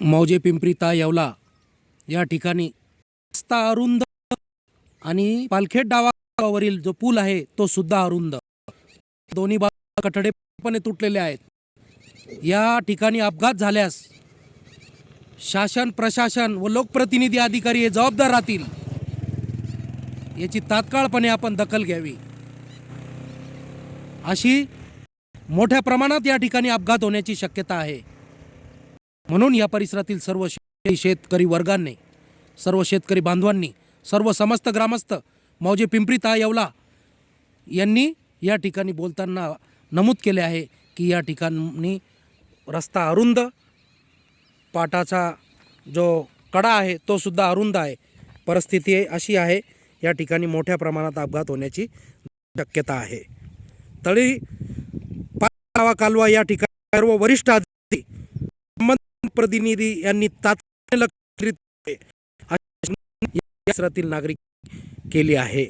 मौजे पिंपरीता येवला. या ठिकाणी रस्ता अरुंद आणि पालखेड डावावरील जो पूल आहे तो सुद्धा अरुंद. दोन्ही बाजू कठडेपणे तुटलेले आहेत. या ठिकाणी अपघात झाल्यास शासन प्रशासन व लोकप्रतिनिधी अधिकारी हे जबाबदार राहतील याची तात्काळपणे आपण दखल घ्यावी. अशी मोठ्या प्रमाणात या ठिकाणी अपघात होण्याची शक्यता आहे. म्हणून या परिसरातील सर्व शेतकरी वर्गांनी सर्व शेतकरी बांधवांनी सर्व समस्त ग्रामस्थ मौजे पिंपरी ता येवला यांनी या ठिकाणी बोलताना नमूद केले आहे की या ठिकाणी रस्ता अरुंद पाटाचा जो कडा आहे तो सुद्धा अरुंद आहे. परिस्थिती अशी आहे या ठिकाणी मोठ्या प्रमाणात अपघात होण्याची शक्यता आहे. तळी पावा कालवा या ठिकाणी सर्व वरिष्ठ अधिकारी लोकप्रतिनिधी प्रतिनिधी यांनी तात्काळ लक्ष केंद्रित नागरिक केली आहे.